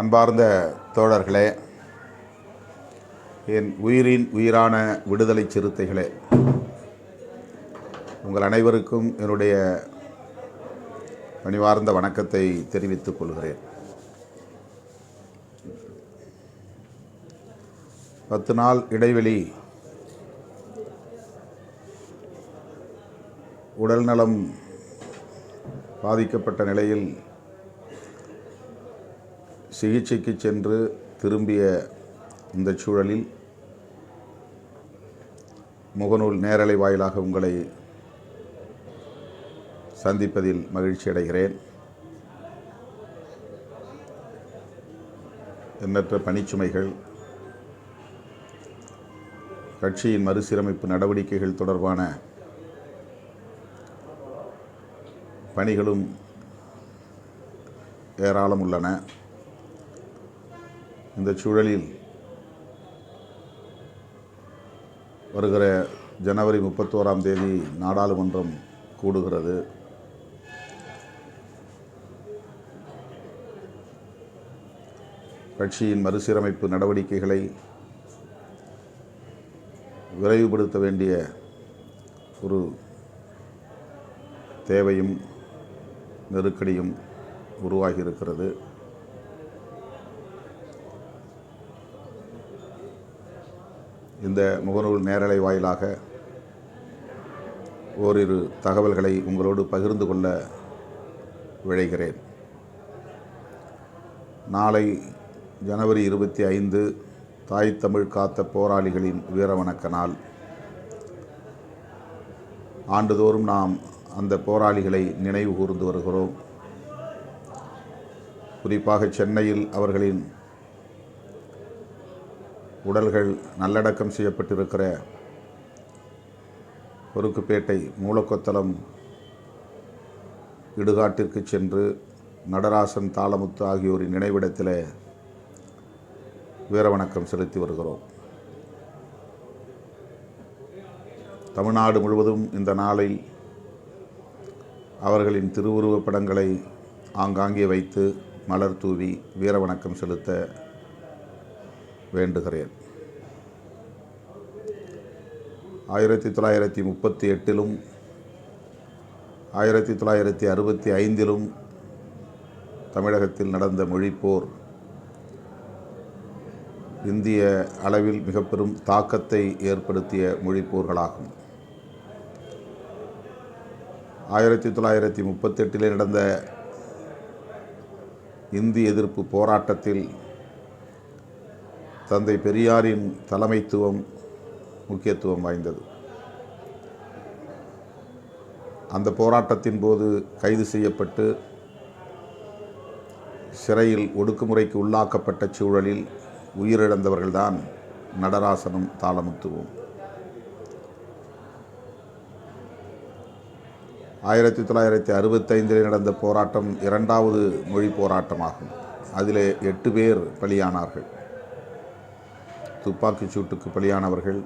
அன்பார்ந்த தோழர்களே என் உயிரின் உயிரான விடுதலை சிறுத்தைகளே உங்கள் அனைவருக்கும் என்னுடைய பணிவார்ந்த வணக்கத்தை தெரிவித்துக் கொள்கிறேன். பத்து நாள் இடைவெளி உடல்நலம் பாதிக்கப்பட்ட நிலையில் சிகிச்சைக்கு சென்று திரும்பிய இந்த சூழலில் முகநூல் நேரலை வாயிலாக உங்களை சந்திப்பதில் மகிழ்ச்சி அடைகிறேன். எண்ணற்ற பணிச்சுமைகள் கட்சியின் மறுசீரமைப்பு நடவடிக்கைகள் தொடர்பான பணிகளும் ஏராளம் உள்ளன. இந்த சூழலில் வருகிற ஜனவரி முப்பத்தோராம் தேதி நாடாளுமன்றம் கூடுகிறது. கட்சியின் மறுசீரமைப்பு நடவடிக்கைகளை விரைவுபடுத்த வேண்டிய ஒரு தேவையும் நெருக்கடியும் உருவாகியிருக்கிறது. இந்த முகநூல் நேரலை வாயிலாக ஓரிரு தகவல்களை உங்களோடு பகிர்ந்து கொள்ள விழைகிறேன். நாளை ஜனவரி இருபத்தி ஐந்து தாய் தமிழ் காத்த போராளிகளின் வீரவணக்க நாள். ஆண்டுதோறும் நாம் அந்த போராளிகளை நினைவு கூர்ந்து வருகிறோம். குறிப்பாக சென்னையில் அவர்களின் உடல்கள் நல்லடக்கம் செய்யப்பட்டிருக்கிற பொறுக்குப்பேட்டை மூலக்கொத்தளம் இடுகாட்டிற்கு சென்று நடராசன் தாளமுத்து ஆகியோரின் நினைவிடத்தில் வீரவணக்கம் செலுத்தி வருகிறோம். தமிழ்நாடு முழுவதும் இந்த நாளில் அவர்களின் திருவுருவப் படங்களை ஆங்காங்கே வைத்து மலர் தூவி வீரவணக்கம் செலுத்த வேண்டுகிறேன். ஆயிரத்தி தொள்ளாயிரத்தி முப்பத்தி எட்டிலும் ஆயிரத்தி தொள்ளாயிரத்தி அறுபத்தி ஐந்திலும் தமிழகத்தில் நடந்த மொழிப்போர் இந்திய அளவில் மிக பெரும் தாக்கத்தை ஏற்படுத்திய மொழிப்போர்களாகும். ஆயிரத்தி தொள்ளாயிரத்தி முப்பத்தெட்டிலே நடந்த இந்தி எதிர்ப்பு போராட்டத்தில் தந்தை பெரியாரின் தலைமைத்துவம் முக்கியத்துவம் வாய்ந்தது. அந்த போராட்டத்தின் போது கைது செய்யப்பட்டு சிறையில் ஒடுக்குமுறைக்கு உள்ளாக்கப்பட்ட சூழலில் உயிரிழந்தவர்கள்தான் நடராசனும் தாளமுத்துவும். ஆயிரத்தி தொள்ளாயிரத்தி அறுபத்தைந்தில் நடந்த போராட்டம் இரண்டாவது மொழி போராட்டமாகும். அதிலே எட்டு பேர் பலியானார்கள். துப்பாக்கிச் சூட்டுக்கு பலியானவர்கள்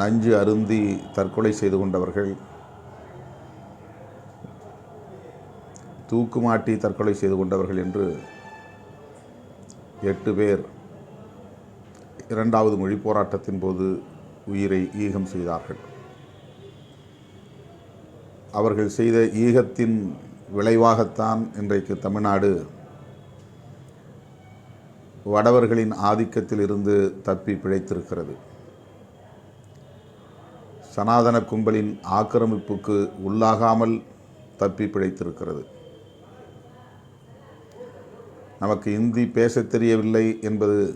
நஞ்சு அருந்தி தற்கொலை செய்து கொண்டவர்கள் தூக்குமாட்டி தற்கொலை செய்து கொண்டவர்கள் என்று எட்டு பேர் இரண்டாவது மொழி போராட்டத்தின் போது உயிரை ஈகம் செய்தார்கள். அவர்கள் செய்த ஈகத்தின் விளைவாகத்தான் இன்றைக்கு தமிழ்நாடு வடவர்களின் ஆதிக்கத்தில் இருந்து தப்பி பிழைத்திருக்கிறது. சனாதன கும்பலின் ஆக்கிரமிப்புக்கு உள்ளாகாமல் தப்பி பிழைத்திருக்கிறது. நமக்கு இந்தி பேசத் தெரியவில்லை என்பது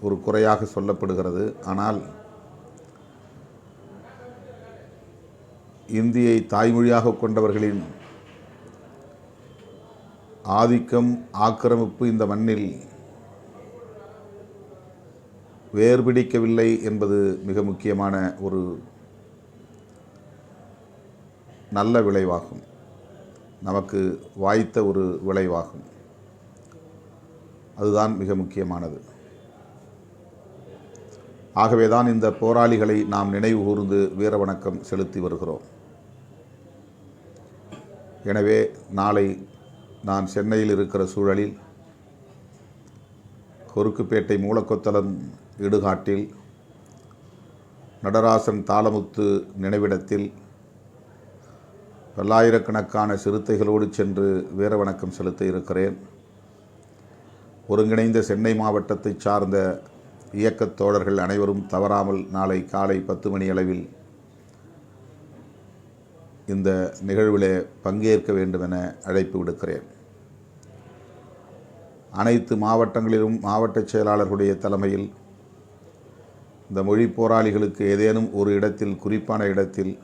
ஒரு குறையாக சொல்லப்படுகிறது. ஆனால் இந்தியை தாய்மொழியாக கொண்டவர்களின் ஆதிக்கம் ஆக்கிரமிப்பு இந்த மண்ணில் வேர்பிடிக்கவில்லை என்பது மிக முக்கியமான ஒரு நல்ல விளைவாகும். நமக்கு வாய்த்த ஒரு விளைவாகும். அதுதான் மிக முக்கியமானது. ஆகவே தான் இந்த போராளிகளை நாம் நினைவு கூர்ந்து வீரவணக்கம் செலுத்தி வருகிறோம். எனவே நாளை நான் சென்னையில் இருக்கிற சூழலில் கொருக்குப்பேட்டை மூலக்கொத்தலன் இடுகாட்டில் நடராசன் தாளமுத்து நினைவிடத்தில் பல்லாயிரக்கணக்கான சிறுத்தைகளோடு சென்று வீர வணக்கம் செலுத்த இருக்கிறேன். ஒருங்கிணைந்த சென்னை மாவட்டத்தைச் சார்ந்த இயக்கத் தோழர்கள் அனைவரும் தவறாமல் நாளை காலை பத்து மணி அளவில் இந்த நிகழ்விலே பங்கேற்க வேண்டும் என அழைப்பு விடுக்கிறேன். அனைத்து மாவட்டங்களிலும் மாவட்ட செயலாளர்களுடைய தலைமையில் இந்த மொழி போராளிகளுக்கு ஏதேனும் ஒரு இடத்தில் குறிப்பான இடத்தில்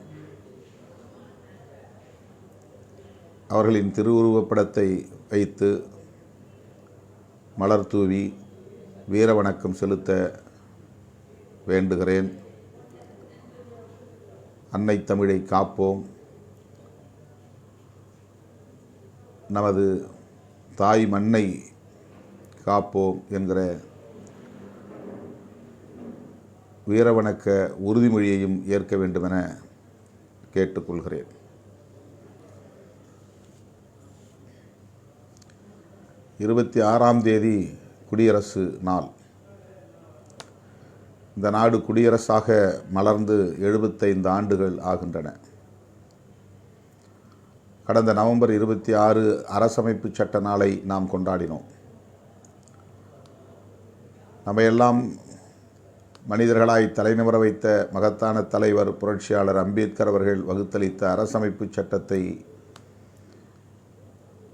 அவர்களின் திருவுருவப்படத்தை வைத்து மலர் தூவி வீர வணக்கம் செலுத்த வேண்டுகிறேன். அன்னை தமிழை காப்போம். நமது தாய் மண்ணை காப்போம் என்கிற வீரவணக்க உறுதிமொழியையும் ஏற்க வேண்டுமென கேட்டுக்கொள்கிறேன். இருபத்தி ஆறாம் தேதி குடியரசு நாள். இந்த நாடு குடியரசாக மலர்ந்து எழுபத்தைந்து ஆண்டுகள் ஆகின்றன. கடந்த நவம்பர் இருபத்தி ஆறு அரசமைப்பு சட்ட நாளை நாம் கொண்டாடினோம். நம்ம எல்லாம் மனிதர்களாய் தலைநிமிர வைத்த மகத்தான தலைவர் புரட்சியாளர் அம்பேத்கர் அவர்கள் வகுத்தளித்த அரசமைப்பு சட்டத்தை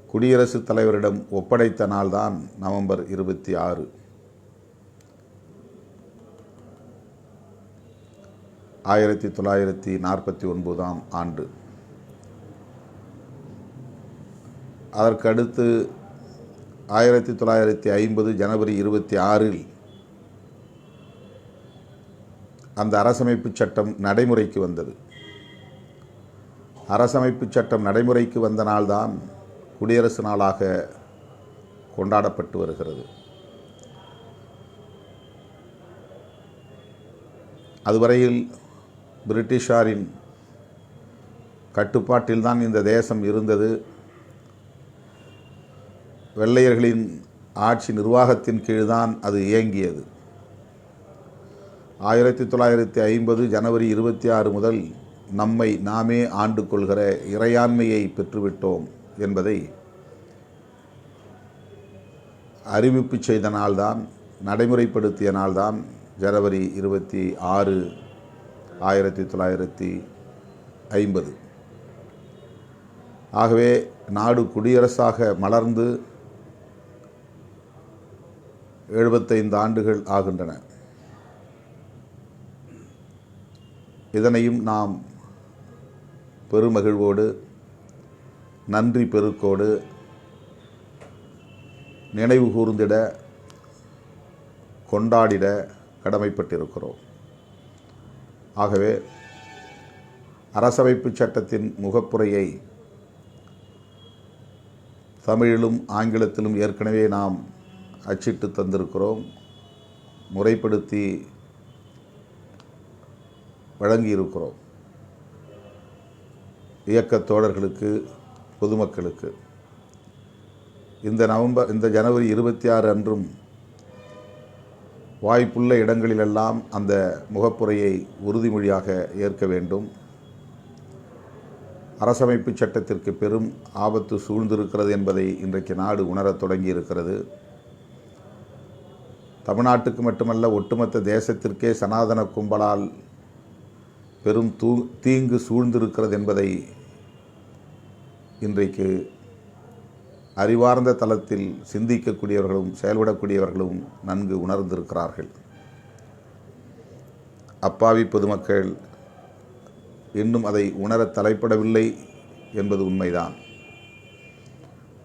குடியரசுத் தலைவரிடம் ஒப்படைத்த நாள்தான் நவம்பர் இருபத்தி ஆறு. ஆயிரத்தி தொள்ளாயிரத்தி நாற்பத்தி ஒன்பதாம் ஆண்டு. அதற்கடுத்து ஆயிரத்தி தொள்ளாயிரத்தி ஐம்பது ஜனவரி இருபத்தி ஆறில் அந்த அரசமைப்பு சட்டம் நடைமுறைக்கு வந்தது. அரசமைப்பு சட்டம் நடைமுறைக்கு வந்த நாள்தான் குடியரசு நாளாக கொண்டாடப்பட்டு வருகிறது. அதுவரையில் பிரிட்டிஷாரின் கட்டுப்பாட்டில்தான் இந்த தேசம் இருந்தது. வெள்ளையர்களின் ஆட்சி நிர்வாகத்தின் கீழ்தான் அது இயங்கியது. ஆயிரத்தி தொள்ளாயிரத்தி ஐம்பது ஜனவரி இருபத்தி ஆறு முதல் நம்மை நாமே ஆண்டு கொள்கிற இறையாண்மையை பெற்றுவிட்டோம் என்பதை அறிவிப்பு செய்த நாள்தான் நடைமுறைப்படுத்திய நாள்தான் ஜனவரி இருபத்தி ஆறு ஆயிரத்தி தொள்ளாயிரத்தி ஐம்பது. ஆகவே நாடு குடியரசாக மலர்ந்து எழுபத்தைந்து ஆண்டுகள் ஆகின்றன. இதனையும் நாம் பெருமகிழ்வோடு நன்றி பெருக்கோடு நினைவு கூர்ந்திட கொண்டாடிட கடமைப்பட்டிருக்கிறோம். ஆகவே அரசமைப்பு சட்டத்தின் முகப்புரையை தமிழிலும் ஆங்கிலத்திலும் ஏற்கனவே நாம் அச்சிட்டு தந்திருக்கிறோம். முறைப்படுத்தி வழங்கியிருக்கிறோம். இயக்கத் தோழர்களுக்கு பொதுமக்களுக்கு. இந்த நவம்பர் இந்த ஜனவரி இருபத்தி ஆறு அன்றும் வாய்ப்புள்ள இடங்களிலெல்லாம் அந்த முகப்புரையை உறுதிமொழியாக ஏற்க வேண்டும். அரசமைப்பு சட்டத்திற்கு பெரும் ஆபத்து சூழ்ந்திருக்கிறது என்பதை இன்றைக்கு நாடு உணரத் தொடங்கி இருக்கிறது தமிழ்நாட்டுக்கு மட்டுமல்ல ஒட்டுமொத்த தேசத்திற்கே சனாதன கும்பலால் பெரும் தூ தீங்கு சூழ்ந்திருக்கிறது என்பதை இன்றைக்கு அறிவார்ந்த தளத்தில் சிந்திக்கக்கூடியவர்களும் செயல்படக்கூடியவர்களும் நன்கு உணர்ந்திருக்கிறார்கள். அப்பாவி பொதுமக்கள் இன்னும் அதை உணரத் தலைப்படவில்லை என்பது உண்மைதான்.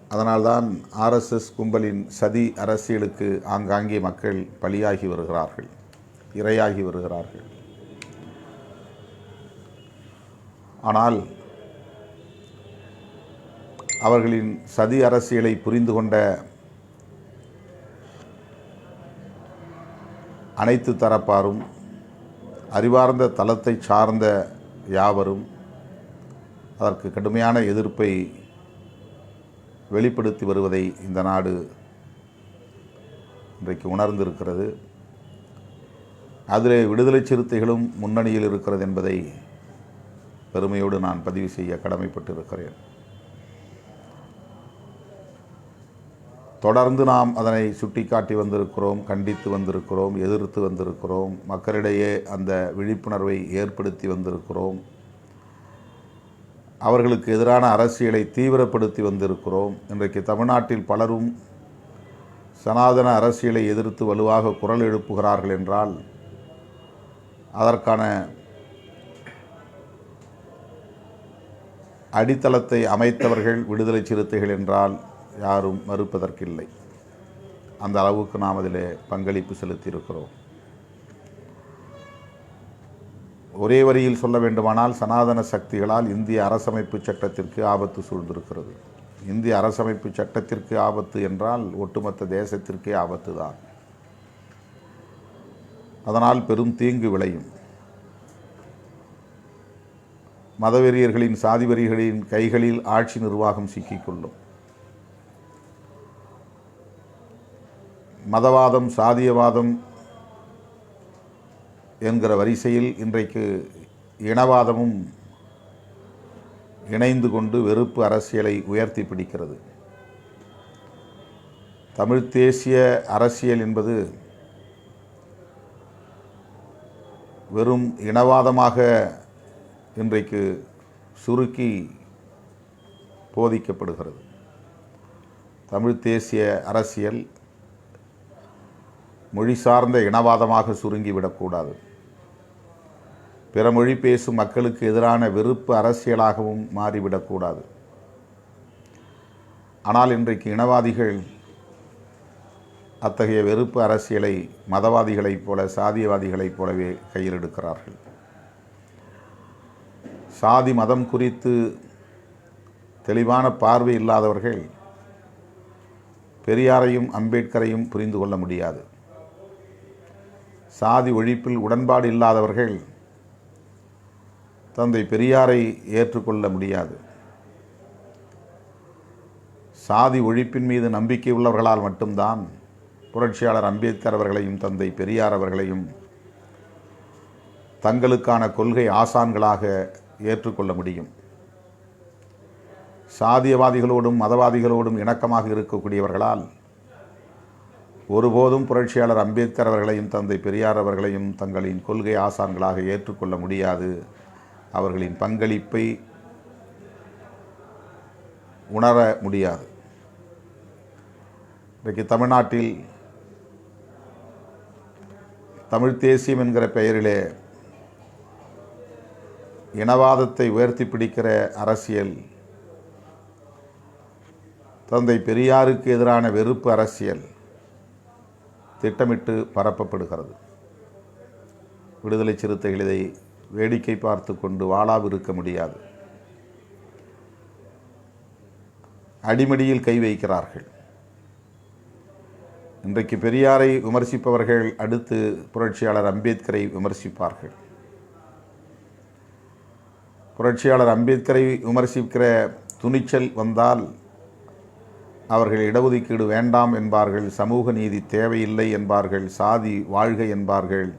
அதனால்தான் ஆர்எஸ்எஸ் கும்பலின் சதி அரசியலுக்கு ஆங்காங்கே மக்கள் பலியாகி வருகிறார்கள் இரையாகி வருகிறார்கள். ஆனால் அவர்களின் சதி அரசியலை புரிந்து கொண்ட அனைத்து தரப்பாரும் அறிவார்ந்த தளத்தை சார்ந்த யாவரும் அதற்கு கடுமையான எதிர்ப்பை வெளிப்படுத்தி வருவதை இந்த நாடு இன்றைக்கு உணர்ந்திருக்கிறது. அதிலே விடுதலை சிறுத்தைகளும் முன்னணியில் இருக்கிறது என்பதை பெருமையோடு நான் பதிவு செய்ய கடமைப்பட்டிருக்கிறேன். தொடர்ந்து நாம் அதனை சுட்டிக்காட்டி வந்திருக்கிறோம் கண்டித்து வந்திருக்கிறோம் எதிர்த்து வந்திருக்கிறோம் மக்களிடையே அந்த விழிப்புணர்வை ஏற்படுத்தி வந்திருக்கிறோம். அவர்களுக்கு எதிரான அரசியலை தீவிரப்படுத்தி வந்திருக்கிறோம். இன்றைக்கு தமிழ்நாட்டில் பலரும் சனாதன அரசியலை எதிர்த்து வலுவாக குரல் எழுப்புகிறார்கள் என்றால் அதற்கான அடித்தளத்தை அமைத்தவர்கள் விடுதலை சிறுத்தைகள் என்றால் யாரும் மறுப்பதற்கில்லை. அந்த அளவுக்கு நாம் அதில் பங்களிப்பு செலுத்தியிருக்கிறோம். ஒரே வரியில் சொல்ல வேண்டுமானால் சனாதன சக்திகளால் இந்திய அரசமைப்பு சட்டத்திற்கு ஆபத்து சூழ்ந்திருக்கிறது. இந்திய அரசமைப்பு சட்டத்திற்கு ஆபத்து என்றால் ஒட்டுமொத்த தேசத்திற்கே ஆபத்து தான் அதனால் பெரும் தீங்கு விளையும். மதவெறியர்களின் சாதிவெறிகளின் கைகளில் ஆட்சி நிர்வாகம் சிக்கிக்கொள்ளும் மதவாதம் சாதியவாதம் என்கிற வரிசையில் இன்றைக்கு இனவாதமும் இணைந்து கொண்டு வெறுப்பு அரசியலை உயர்த்தி பிடிக்கிறது. தமிழ் தேசிய அரசியல் என்பது வெறும் இனவாதமாக இன்றைக்கு சுருக்கி போதிக்கப்படுகிறது. தமிழ் தேசிய அரசியல் மொழி சார்ந்த இனவாதமாக சுருங்கிவிடக்கூடாது பிற மொழி பேசும் மக்களுக்கு எதிரான வெறுப்பு அரசியலாகவும் மாறிவிடக்கூடாது ஆனால் இன்றைக்கு இனவாதிகள் அத்தகைய வெறுப்பு அரசியலை மதவாதிகளைப் போல சாதியவாதிகளைப் போலவே கையில் எடுக்கிறார்கள். சாதி மதம் குறித்து தெளிவான பார்வை இல்லாதவர்கள் பெரியாரையும் அம்பேத்கரையும் புரிந்து கொள்ள முடியாது. சாதி ஒழிப்பில் உடன்பாடு இல்லாதவர்கள் தந்தை பெரியாரை ஏற்றுக்கொள்ள முடியாது. சாதி ஒழிப்பின் மீது நம்பிக்கை உள்ளவர்களால் மட்டும்தான் புரட்சியாளர் அம்பேத்கர் அவர்களையும் தந்தை பெரியார் அவர்களையும் தங்களுக்கான கொள்கை ஆசான்களாக ஏற்றுக்கொள்ள முடியும். சாதியவாதிகளோடும் மதவாதிகளோடும் இணக்கமாக இருக்கக்கூடியவர்களால் ஒருபோதும் புரட்சியாளர் அம்பேத்கர் அவர்களையும் தந்தை பெரியார் அவர்களையும் தங்களின் கொள்கை ஆசான்களாக ஏற்றுக்கொள்ள முடியாது. அவர்களின் பங்களிப்பை உணர முடியாது. இன்றைக்கு தமிழ்நாட்டில் தமிழ் தேசியம் என்கிற பெயரிலே இனவாதத்தை உயர்த்தி பிடிக்கிற அரசியல். தந்தை பெரியாருக்கு எதிரான வெறுப்பு அரசியல் திட்டமிட்டு பரப்பப்படுகிறது. விடுதலை சிறுத்தைகள் இதை வேடிக்கை பார்த்து கொண்டு வாழாவிருக்க முடியாது. அடிமடியில் கை வைக்கிறார்கள். இன்றைக்கு பெரியாரை விமர்சிப்பவர்கள் அடுத்து புரட்சியாளர் அம்பேத்கரை விமர்சிப்பார்கள். புரட்சியாளர் அம்பேத்கரை விமர்சிக்கிற துணிச்சல் வந்தால் அவர்கள் இடஒதுக்கீடு வேண்டாம் என்பார்கள் சமூக நீதி தேவையில்லை என்பார்கள் சாதி வாழ்க என்பார்கள்.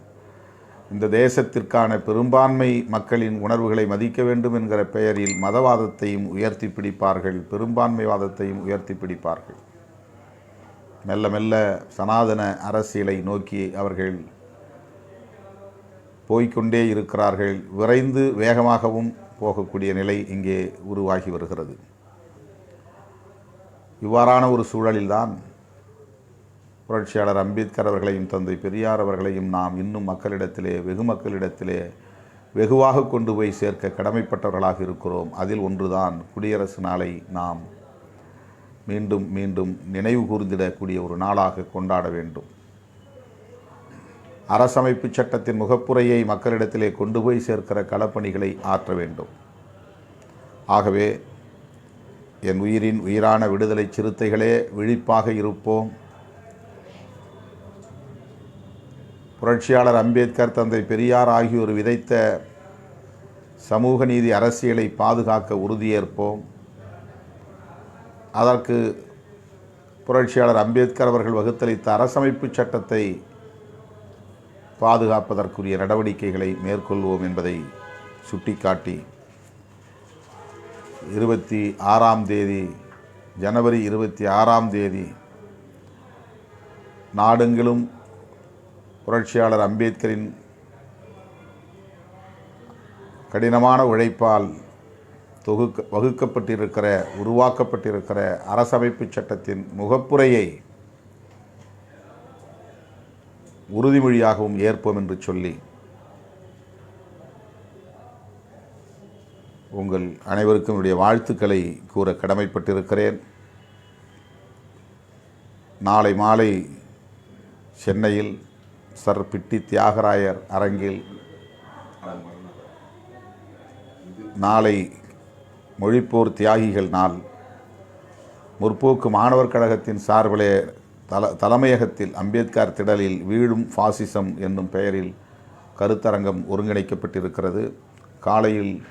இந்த தேசத்திற்கான பெரும்பான்மை மக்களின் உணர்வுகளை மதிக்க வேண்டும் என்கிற பெயரில் மதவாதத்தையும் உயர்த்தி பிடிப்பார்கள் பெரும்பான்மைவாதத்தையும் உயர்த்தி பிடிப்பார்கள். மெல்ல மெல்ல சனாதன அரசியலை நோக்கி அவர்கள் போய்க்கொண்டே இருக்கிறார்கள். விரைந்து வேகமாகவும் போகக்கூடிய நிலை இங்கே உருவாகி வருகிறது. இவ்வாறான ஒரு சூழலில்தான் புரட்சியாளர் அம்பேத்கர் அவர்களையும் தந்தை பெரியார் அவர்களையும் நாம் இன்னும் மக்களிடத்திலே வெகு மக்களிடத்திலே வெகுவாக கொண்டு போய் சேர்க்க கடமைப்பட்டவர்களாக இருக்கிறோம். அதில் ஒன்றுதான் குடியரசு நாளை நாம் மீண்டும் மீண்டும் நினைவு கூர்ந்திடக்கூடிய ஒரு நாளாக கொண்டாட வேண்டும். அரசமைப்பு சட்டத்தின் முகப்புரையை மக்களிடத்திலே கொண்டு போய் சேர்க்கிற களப்பணிகளை ஆற்ற வேண்டும். ஆகவே என் உயிரின் உயிரான விடுதலை சிறுத்தைகளே விழிப்பாக இருப்போம். புரட்சியாளர் அம்பேத்கர் தந்தை பெரியார் ஆகியோர் விதைத்த சமூக நீதி அரசியலை பாதுகாக்க உறுதியேற்போம். அதற்கு புரட்சியாளர் அம்பேத்கர் அவர்கள் வகுத்தளித்த அரசமைப்பு சட்டத்தை பாதுகாப்பதற்குரிய நடவடிக்கைகளை மேற்கொள்வோம் என்பதை சுட்டிக்காட்டி இருபத்தி ஆறாம் தேதி ஜனவரி இருபத்தி ஆறாம் தேதி நாடெங்கிலும் புரட்சியாளர் அம்பேத்கரின் கடினமான உழைப்பால் தொகுக்க வகுக்கப்பட்டிருக்கிற உருவாக்கப்பட்டிருக்கிற அரசமைப்பு சட்டத்தின் முகப்புரையை உறுதிமொழியாகவும் ஏற்போம் என்று சொல்லி உங்கள் அனைவருக்கும் என்னுடைய வாழ்த்துக்களை கூற கடமைப்பட்டிருக்கிறேன். நாளை மாலை சென்னையில் சர் பிட்டி தியாகராயர் அரங்கில் நாளை மொழிப்போர் தியாகிகள் நாள். முற்போக்கு மாணவர் கழகத்தின் சார்பிலே தல தலைமையகத்தில் அம்பேத்கர் திடலில் வீழும் ஃபாசிசம் என்னும் பெயரில் கருத்தரங்கம் ஒருங்கிணைக்கப்பட்டிருக்கிறது. காலையில்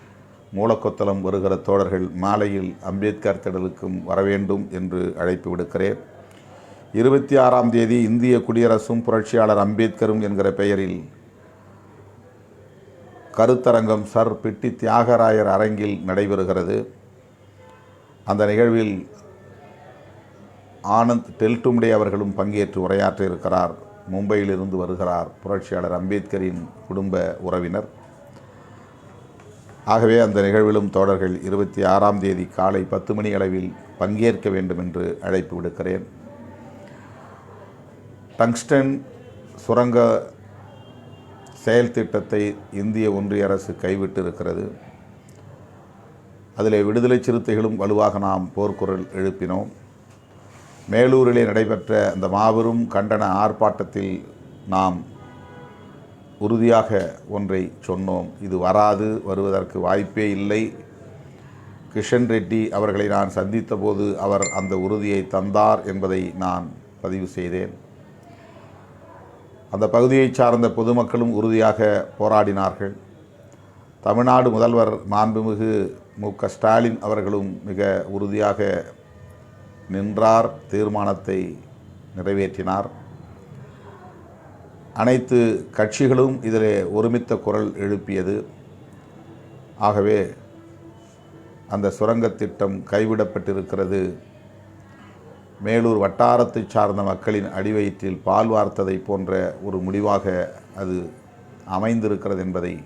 மூலக்கொத்தளம் வருகிற தோழர்கள் மாலையில் அம்பேத்கர் திடலுக்கும் வரவேண்டும் என்று அழைப்பு விடுக்கிறேன். இருபத்தி ஆறாம் தேதி இந்திய குடியரசும் புரட்சியாளர் அம்பேத்கரும் என்கிற பெயரில் கருத்தரங்கம் சர். பிட்டி தியாகராயர் அரங்கில் நடைபெறுகிறது. அந்த நிகழ்வில் ஆனந்த் டெல்டும்டே அவர்களும் பங்கேற்று உரையாற்ற இருக்கிறார் மும்பையிலிருந்து வருகிறார் புரட்சியாளர் அம்பேத்கரின் குடும்ப உறவினர். ஆகவே அந்த நிகழ்விலும் தோழர்கள் இருபத்தி ஆறாம் தேதி காலை பத்து மணி அளவில் பங்கேற்க வேண்டும் என்று அழைப்பு விடுக்கிறேன். டங்ஸ்டன் சுரங்க செயல் திட்டத்தை இந்திய ஒன்றிய அரசு கைவிட்டு இருக்கிறது அதில் விடுதலை சிறுத்தைகளும் வலுவாக நாம் போர்க்குரல் எழுப்பினோம். மேலூரிலே நடைபெற்ற அந்த மாபெரும் கண்டன ஆர்ப்பாட்டத்தில் நாம் உறுதியாக ஒன்றை சொன்னோம். இது வராது வருவதற்கு வாய்ப்பே இல்லை. கிஷன் ரெட்டி அவர்களை நான் சந்தித்த போது அவர் அந்த உறுதியை தந்தார் என்பதை நான் பதிவு செய்தேன். அந்த பகுதியை சார்ந்த பொதுமக்களும் உறுதியாக போராடினார்கள். தமிழ்நாடு முதல்வர் மாண்புமிகு மு க ஸ்டாலின் அவர்களும் மிக உறுதியாக நின்றார் தீர்மானத்தை நிறைவேற்றினார். அனைத்து கட்சிகளும் இதிலே ஒருமித்த குரல் எழுப்பியது. ஆகவே அந்த சுரங்கத் திட்டம் கைவிடப்பட்டிருக்கிறது. மேலூர் வட்டாரத்தை சார்ந்த மக்களின் அடிவயிற்றில் பால் வார்த்ததை போன்ற ஒரு முடிவாக அது அமைந்திருக்கிறது என்பதை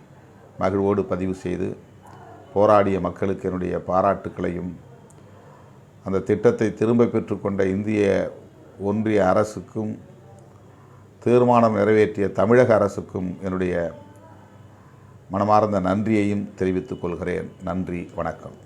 மகிழ்வோடு பதிவு செய்து போராடிய மக்களுக்கு என்னுடைய பாராட்டுக்களையும் அந்த திட்டத்தை திரும்ப பெற்றுக்கொண்ட இந்திய ஒன்றிய அரசுக்கும் தீர்மானம் நிறைவேற்றிய தமிழக அரசுக்கும் என்னுடைய மனமார்ந்த நன்றியையும் தெரிவித்துக் கொள்கிறேன். நன்றி வணக்கம்.